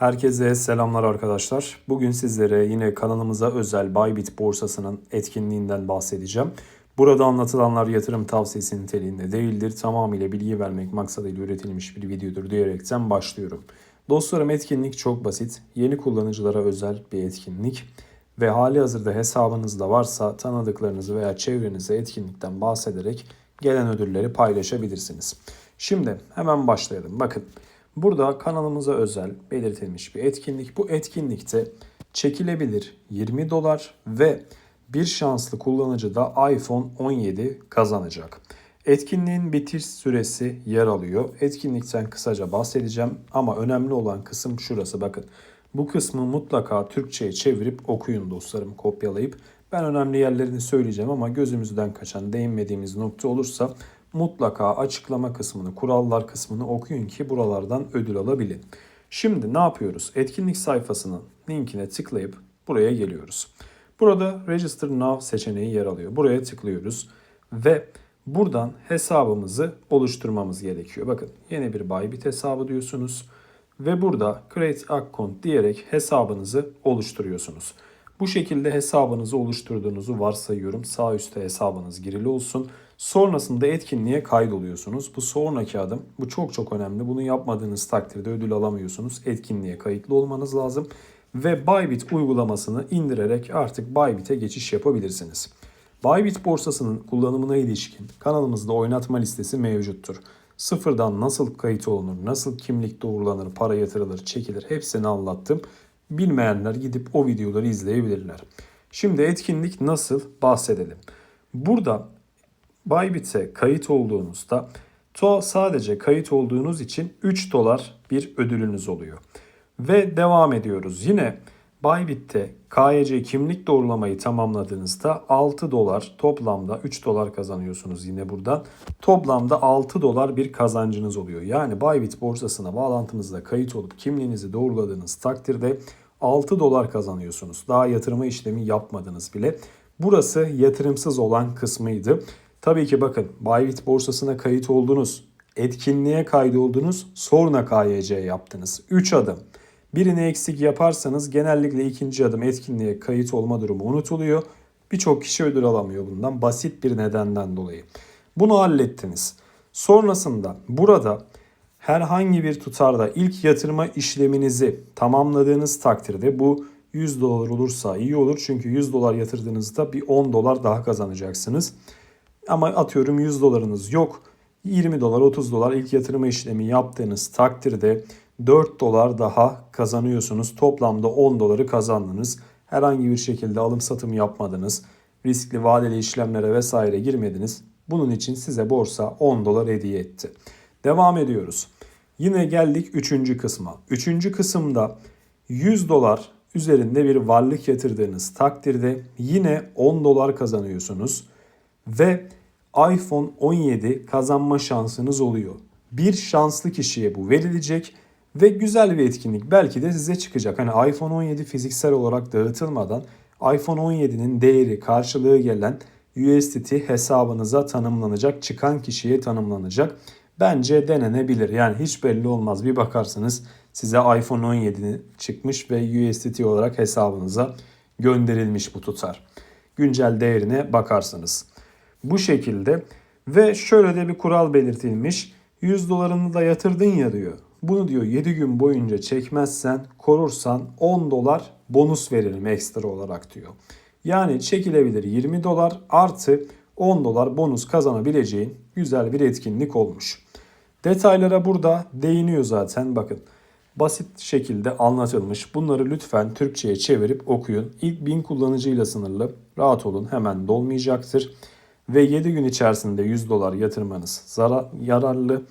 Herkese selamlar arkadaşlar. Bugün sizlere yine kanalımıza özel Bybit borsasının etkinliğinden bahsedeceğim. Burada anlatılanlar yatırım tavsiyesi niteliğinde değildir. Tamamıyla bilgi vermek maksadıyla üretilmiş bir videodur diyerekten başlıyorum. Dostlarım etkinlik çok basit. Yeni kullanıcılara özel bir etkinlik. Ve hali hazırda hesabınızda varsa tanıdıklarınızı veya çevrenize etkinlikten bahsederek gelen ödülleri paylaşabilirsiniz. Şimdi hemen başlayalım. Bakın burada kanalımıza özel belirtilmiş bir etkinlik. Bu etkinlikte çekilebilir 20 dolar ve bir şanslı kullanıcı da iPhone 17 kazanacak. Etkinliğin bitiş süresi yer alıyor. Etkinlikten kısaca bahsedeceğim ama önemli olan kısım şurası bakın. Bu kısmı mutlaka Türkçe'ye çevirip okuyun dostlarım kopyalayıp. Ben önemli yerlerini söyleyeceğim ama gözümüzden kaçan değinmediğimiz nokta olursa mutlaka açıklama kısmını, kurallar kısmını okuyun ki buralardan ödül alabilin. Şimdi ne yapıyoruz? Etkinlik sayfasının linkine tıklayıp buraya geliyoruz. Burada Register Now seçeneği yer alıyor. Buraya tıklıyoruz ve buradan hesabımızı oluşturmamız gerekiyor. Bakın yeni bir Bybit hesabı diyorsunuz ve burada Create Account diyerek hesabınızı oluşturuyorsunuz. Bu şekilde hesabınızı oluşturduğunuzu varsayıyorum. Sağ üstte hesabınız girili olsun. Sonrasında etkinliğe kaydoluyorsunuz. Bu sonraki adım. Bu çok çok önemli. Bunu yapmadığınız takdirde ödül alamıyorsunuz. Etkinliğe kayıtlı olmanız lazım. Ve Bybit uygulamasını indirerek artık Bybit'e geçiş yapabilirsiniz. Bybit borsasının kullanımına ilişkin kanalımızda oynatma listesi mevcuttur. Sıfırdan nasıl kayıt olunur, nasıl kimlik doğrulanır, para yatırılır, çekilir hepsini anlattım. Bilmeyenler gidip o videoları izleyebilirler. Şimdi etkinlik nasıl bahsedelim. Burada Bybit'e kayıt olduğunuzda to sadece kayıt olduğunuz için 3 dolar bir ödülünüz oluyor. Ve devam ediyoruz. Yine Bybit'te KYC kimlik doğrulamayı tamamladığınızda 6 dolar toplamda 3 dolar kazanıyorsunuz yine buradan. Toplamda 6 dolar bir kazancınız oluyor. Yani Bybit borsasına bağlantınızda kayıt olup kimliğinizi doğruladığınız takdirde 6 dolar kazanıyorsunuz. Daha yatırma işlemi yapmadınız bile. Burası yatırımsız olan kısmıydı. Tabii ki bakın Bybit borsasına kayıt oldunuz. Etkinliğe kaydoldunuz. Sonra KYC yaptınız. 3 adım. Birini eksik yaparsanız genellikle ikinci adım etkinliğe kayıt olma durumu unutuluyor. Birçok kişi ödül alamıyor bundan basit bir nedenden dolayı. Bunu hallettiniz. Sonrasında burada herhangi bir tutarda ilk yatırma işleminizi tamamladığınız takdirde bu 100 dolar olursa iyi olur. Çünkü 100 dolar yatırdığınızda bir 10 dolar daha kazanacaksınız. Ama atıyorum 100 dolarınız yok. 20 dolar 30 dolar ilk yatırma işlemi yaptığınız takdirde 4 dolar daha kazanıyorsunuz. Toplamda 10 doları kazandınız. Herhangi bir şekilde alım satım yapmadınız. Riskli vadeli işlemlere vesaire girmediniz. Bunun için size borsa 10 dolar hediye etti. Devam ediyoruz. Yine geldik 3. kısma. 3. kısımda 100 dolar üzerinde bir varlık yatırdığınız takdirde yine 10 dolar kazanıyorsunuz ve iPhone 17 kazanma şansınız oluyor. Bir şanslı kişiye bu verilecek ve güzel bir etkinlik belki de size çıkacak. Hani iPhone 17 fiziksel olarak dağıtılmadan iPhone 17'nin değeri karşılığı gelen USDT hesabınıza tanımlanacak, çıkan kişiye tanımlanacak. Bence denenebilir. Yani hiç belli olmaz. Bir bakarsınız size iPhone 17 çıkmış ve USDT olarak hesabınıza gönderilmiş bu tutar. Güncel değerine bakarsınız. Bu şekilde ve şöyle de bir kural belirtilmiş. 100 dolarını da yatırdın ya diyor. Bunu diyor 7 gün boyunca çekmezsen, korursan 10 dolar bonus veririm ekstra olarak diyor. Yani çekilebilir 20 dolar artı 10 dolar bonus kazanabileceğin güzel bir etkinlik olmuş. Detaylara burada değiniyor zaten bakın. Basit şekilde anlatılmış. Bunları lütfen Türkçe'ye çevirip okuyun. İlk 1000 kullanıcıyla sınırlı. Rahat olun hemen dolmayacaktır. Ve 7 gün içerisinde 100 dolar yatırmanız zarar, yararlı.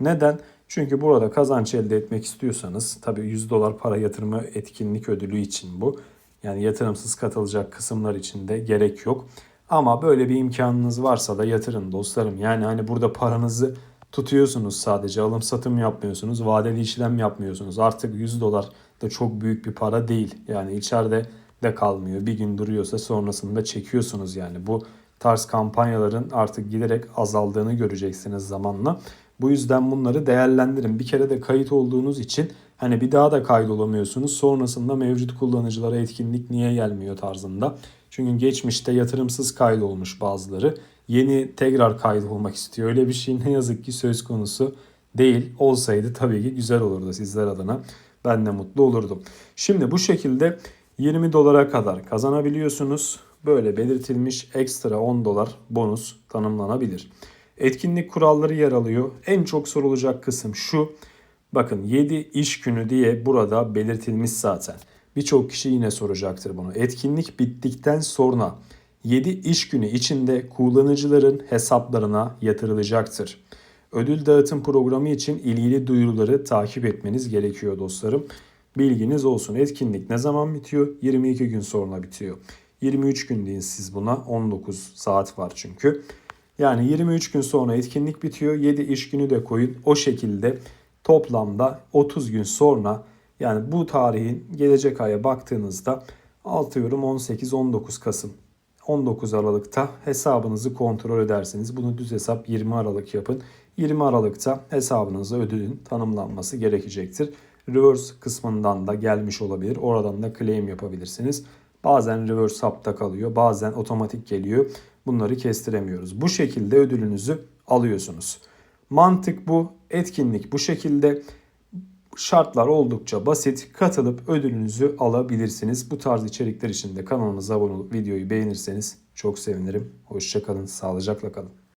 Neden? Çünkü burada kazanç elde etmek istiyorsanız tabii 100 dolar para yatırma etkinlik ödülü için bu. Yani yatırımsız katılacak kısımlar için de gerek yok. Ama böyle bir imkanınız varsa da yatırın dostlarım. Yani hani burada paranızı tutuyorsunuz sadece alım satım yapmıyorsunuz. Vadeli işlem yapmıyorsunuz. Artık 100 dolar da çok büyük bir para değil. Yani içeride de kalmıyor. Bir gün duruyorsa sonrasında çekiyorsunuz yani. Bu tarz kampanyaların artık giderek azaldığını göreceksiniz zamanla. Bu yüzden bunları değerlendirin. Bir kere de kayıt olduğunuz için hani bir daha da kaydolamıyorsunuz. Sonrasında mevcut kullanıcılara etkinlik niye gelmiyor tarzında. Çünkü geçmişte yatırımsız kaydolmuş bazıları. Yeni tekrar kaydolmak istiyor. Öyle bir şey ne yazık ki söz konusu değil. Olsaydı tabii ki güzel olurdu sizler adına. Ben de mutlu olurdum. Şimdi bu şekilde 20 dolara kadar kazanabiliyorsunuz. Böyle belirtilmiş ekstra 10 dolar bonus tanımlanabilir. Etkinlik kuralları yer alıyor. En çok sorulacak kısım şu. Bakın 7 iş günü diye burada belirtilmiş zaten. Birçok kişi yine soracaktır bunu. Etkinlik bittikten sonra 7 iş günü içinde kullanıcıların hesaplarına yatırılacaktır. Ödül dağıtım programı için ilgili duyuruları takip etmeniz gerekiyor dostlarım. Bilginiz olsun. Etkinlik ne zaman bitiyor? 22 gün sonra bitiyor. 23 gün deyin siz buna. 19 saat var çünkü. Yani 23 gün sonra etkinlik bitiyor. 7 iş günü de koyun. O şekilde toplamda 30 gün sonra yani bu tarihin gelecek aya baktığınızda atıyorum 18-19 Kasım 19 Aralık'ta hesabınızı kontrol edersiniz. Bunu düz hesap 20 Aralık yapın. 20 Aralık'ta hesabınıza ödülün tanımlanması gerekecektir. Reverse kısmından da gelmiş olabilir. Oradan da claim yapabilirsiniz. Bazen reverse hapta kalıyor. Bazen otomatik geliyor. Bunları kestiremiyoruz. Bu şekilde ödülünüzü alıyorsunuz. Mantık bu. Etkinlik bu şekilde. Şartlar oldukça basit. Katılıp ödülünüzü alabilirsiniz. Bu tarz içerikler için de kanalımıza abone olup videoyu beğenirseniz çok sevinirim. Hoşçakalın, sağlıcakla kalın.